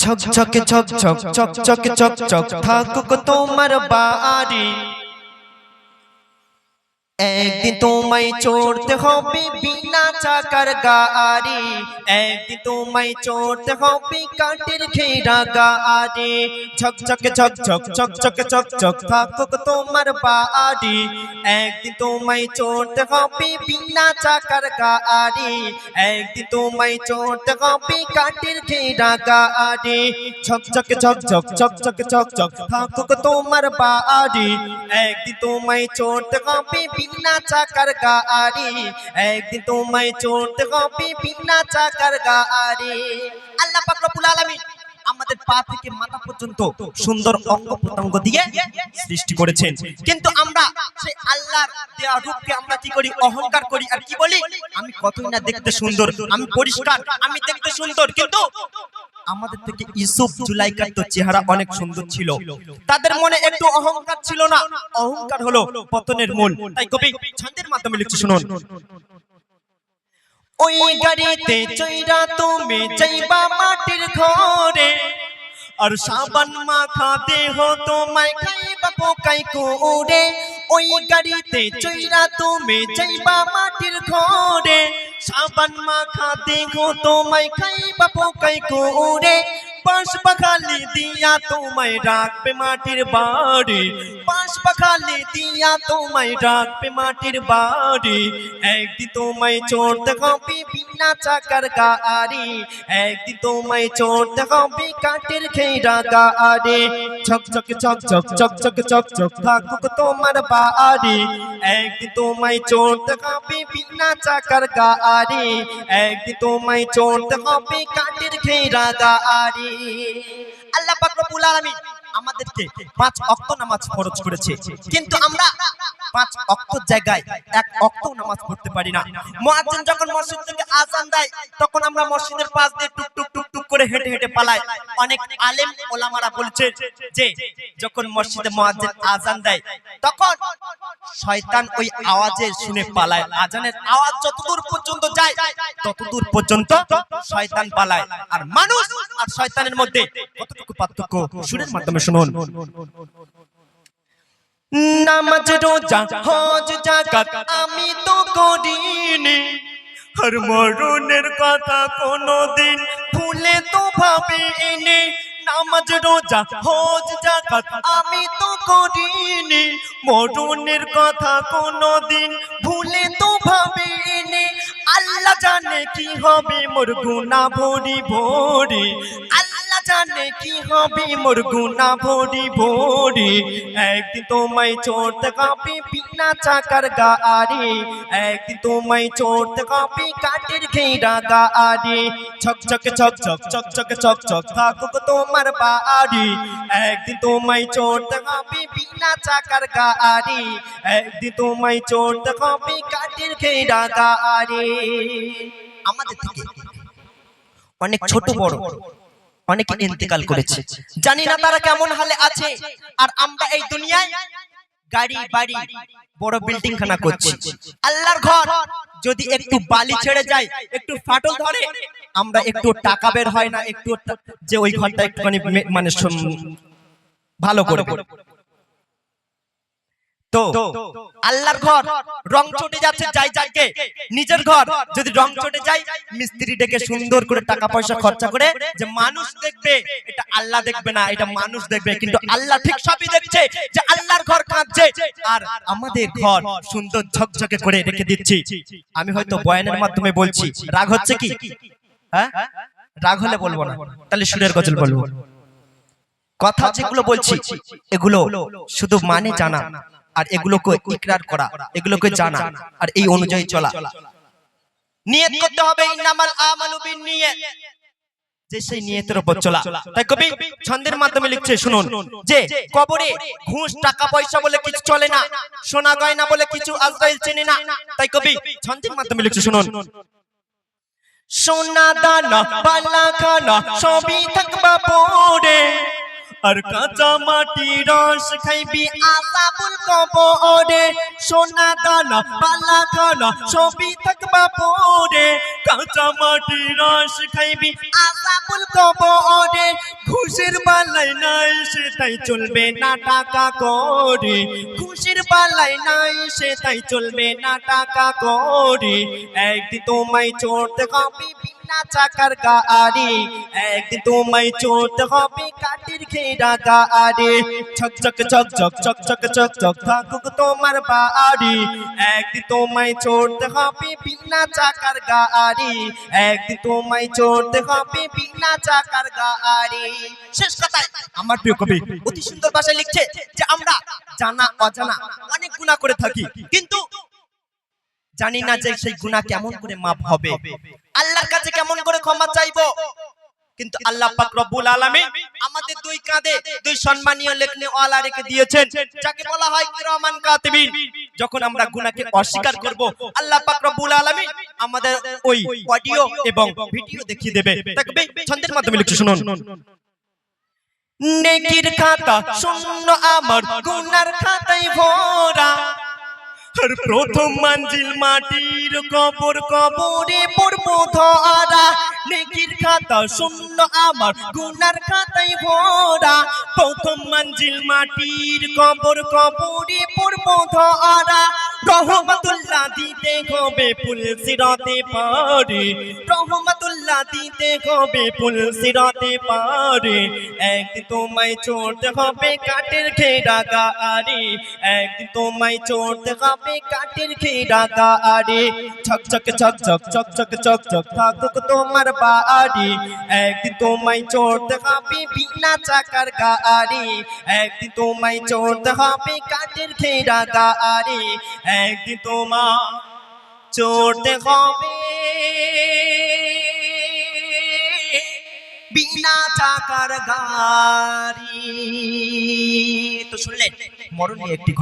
ঝক ছক ছক ছক ছক ছক ছক ছক থাকুক তোমার বাড়ি। একদিন তোমায় চড়তে হবে বিনা চাকার গাড়ি। একদিন তোমায় চড়তে হবে কাঠের ঘেরা গাড়ি। ঝক ঝকে ঝক ঝক চক চকে চক চক থাকুক তোমার বাড়ি। একদিন তোমায় চড়তে হবে বিনা চাকার গাড়ি। একদিন তোমায় চড়তে হবে কাঠের ঘেরা গাড়ি। ঝক ঝকে ঝক ঝক চক চকে চক চক থাকুক তোমার বাড়ি। একদিন তোমায় চড়তে হবে বিনা চাকার গাড়ি। একদিন তোমায় চড়তে হবে বিনা চাকার গাড়ি। আল্লাহ পাক রব্বুল আলামিন আমাদের পা থেকে মাথা পর্যন্ত সুন্দর অঙ্গ প্রত্যঙ্গ দিয়ে সৃষ্টি করেছেন। কিন্তু আমরা সেই আল্লাহর দেয়া রূপকে আমরা কি করি, অহংকার করি আর কি বলি? আমি কতই না দেখতে সুন্দর, আমি পরিষ্কার, আমি দেখতে সুন্দর, কিন্তু আমাদের থেকে ইসুফ জুলাইকার তো চেহারা অনেক সুন্দর ছিল। তাদের মনে একটু অহংকার ছিল না। অহংকার হলো পতনের মূল। তাই কবি ছন্দের মাধ্যমে লিখছে, শুনুন। ওই গাড়িতে চৈরা তুমি যাইবা মাটির ঘরে, আর সাবান মাখা দেহ তোমায় খাইবা পোকাই কুড়ে। ওই গাড়িতে চৈরা তুমি যাইবা মাটির ঘরে সাবান মাখা দেখো তোমায় খাই বাপু, কাই কুড়ে পাশ পাখালি দিয়া তোমায় রাখবে মাটির বাড়ি। পাশ পাখালি দিয়া তোমায় রাখবে মাটির বাড়ি। একদিন তোমায় চড়তে হবে বিনা চাকার গাড়ি। একদিন তোমায় চড়তে হবে কাঠের ঘেরা গাড়ি। ঝক ঝক ঝক ঝক ঝক ঝক ঝক ঝক থাকুক তোমার বাড়ি। একদিন তোমায় চড়তে হবে বিনা চাকার গাড়ি। একদিন তোমায় চড়তে হবে কাঠের ঘেরা গাড়ি। আল্লাহ পাক রব্বুল আলামিন আমাদেরকে পাঁচ অক্ত নামাজ খরচ করেছে। কিন্তু আমরা পাঁচ অক্ত জায়গায় এক অক্ত নামাজ পড়তে পারি না। মুয়াজ্জিন যখন মসজিদ থেকে আজান দেয়, তখন আমরা মসজিদের পাশ দিয়ে হেঁটে হেঁটে পালাই অনেক আলেম ওলামারা বলছে যে, যখন মসজিদে মুয়াজ্জিন আজান দেয়, তখন শয়তান ওই আওয়াজে শুনে পালায়। আজানের আওয়াজ যতদূর পর্যন্ত যায়, ততদূর পর্যন্ত শয়তান পালায়। আর মানুষ আর শয়তানের মধ্যে কতটুকু পার্থক্য? সুরের মাধ্যমে শুনুন। নামাজ, রোজা, হজ জাকাত আমি তো করিনি। আর মরণের কথা কোনোদিন ভুলে তো এনে নামাজ রোজা, হজ জাকাত আমি তো করিনি। মরণের কথা কোনোদিন ভুলে তো ভাবিনি আল্লাহ জানে কি হবে, মোর গুণা ভরি ভরি। আল্লাহ কি হবে মোর গুনাহ ভরি ভরি একদিন তোমায় চড়তে কাঁপি বিনা চাকার গাড়ি একদিন তোমায় চড়তে কাঁপি কাঠের ঘেরা গাড়ি ছক ছক ছক ছক ছক ছক ছক ছক থাকুক তোমার বাড়ি একদিন তোমায় চড়তে কাঁপি বিনা চাকার গাড়ি একদিন তোমায় চড়তে কাঁপি কাঠের ঘেরা গাড়ি আমাদের থেকে অনেক ছোট বড়। অনেকে ইন্তেকাল করেছে। জানি না তারা কেমন হালে আছে। আর আমরা এই দুনিয়ায় গাড়ি বাড়ি বড় বিল্ডিং খানা করছি। আল্লাহর ঘর যদি একটু বালি ছেড়ে যায় একটু ফাটল ধরে আমরা একটু টাকা বের হয় না একটু যে ওই ঘরটা একটুখানি মানে সম- ভালো করে তো আল্লাহর ঘর রং চটে যাচ্ছে যাই যাকে নিজের ঘর যদি রং চটে যায়, মিস্ত্রি ডেকে সুন্দর করে টাকা পয়সা খরচা করে যে মানুষ দেখবে, এটা আল্লাহ দেখবে না, এটা মানুষ দেখবে। কিন্তু আল্লাহ ঠিক সবই দেখছে যে আল্লাহর ঘর কাঁদছে। আর আমাদের ঘর সুন্দর ঝকঝকে করে রেখে দিচ্ছি। আমি হয়তো বয়ানের মাধ্যমে বলছি। রাগ হচ্ছে কি? হ্যাঁ? রাগ হলে বলব না। তাহলে সুরের গজল বলব। কথা যেগুলো বলছি, এগুলো শুধু মানে জানা। আর এগুলোকে ইকরার করা এগুলোকে জানা আর এই অনুযায়ী চলা। নিয়ত করতে হবে ইন্নামাল আমালু বিন্নিয়াত। যে সেই নিয়তের উপর চলা। তাই কবি ছন্দের মাধ্যমে লিখছে শুনুন। যে কবরে ঘুষ টাকা পয়সা বলে কিছু চলে না। সোনা গয়না বলে কিছু আজরাইল চেনে না। তাই কবি ছন্দের মাধ্যমে লিখছে শুনুন। সোনা দানা পালা খানা সবই থাকবা পড়ে। আর কাঁচা মাটি রস খাইবি, আজাবুল কবরে। সোনা দানা, বালা খানা সবই থাকবা পরে। কাঁচা মাটি রস খাইবি, আজাবুল কবরে। ঘুষের বালাই নাই সেটাই চলবে না টাকা করে। খুশির বালাই নাই সেটাই চলবে না টাকা করে। একদিন তোমায় চড়তে হবে গাড়ি। হবে কাটির ঘেরা গাড়ি। ছক ছক ছক ছক ছক ছক ছক ছক থাকুক তোমার বাড়ি। হবে বিনা চাকার গাড়ি। হবে বিনা চাকার গাড়ি। শেষ কথায় আমার প্রিয় কবি অতি সুন্দর ভাষায় লিখছে যে আমরা জানা অজানা অনেক গুণা করে থাকি। কিন্তু জানি না যে সেই গুনাহ কেমন করে মাপ হবে। আল্লাহর কাছে কেমন করে ক্ষমা চাইব? কিন্তু আল্লাহ পাক রব্বুল আলামিন আমাদের দুই কাঁধে দুই সম্মানীয় লেখনে ওয়ালা রেখে দিয়েছেন। যাকে বলা হয় কিরামান কাতিবিন। যখন আমরা গুনাহকে অস্বীকার করব, আল্লাহ পাক রব্বুল আলামিন আমাদের ওই অডিও এবং ভিডিও দেখিয়ে দেবে। দেখবে, ছন্দের মাধ্যমে লিখছে শুনুন। নেকির খাতা, শূন্য আমার, গুনার খাতায় ভরা। আর প্রথম মঞ্জিল মাটির কবর, কবরে পড়ব ধরা। নেকির খাতা শূন্য আমার, গুনার খাতায় ভরা। প্রথম মঞ্জিল মাটির কবর, কবরে পড়ব ধরা। রহমতুল্লাহ দিতে হবে ফুল সিরাতে পারে। রহমতুল্লাহ দিতে হবে ফুল সিরাতে পারে একদিন তোমায় চড়তে হবে কাঠের ঘেরা গাড়ি একদিন তোমায় চড়তে হবে কাঠের ঘেরা গাড়ি ছক ছক ছক ছক ছক ছক ছক ছক থাকুক তোমার বাড়ি একদিন তোমায় চড়তে হবে বিনা চাকার গাড়ি একদিন তোমায় চড়তে হবে কাঠের ঘেরা গাড়ি একদিন তোমার চড়তে হবে বিনা চাকার গাড়ি। তো শুনলেন মরণীয় একটি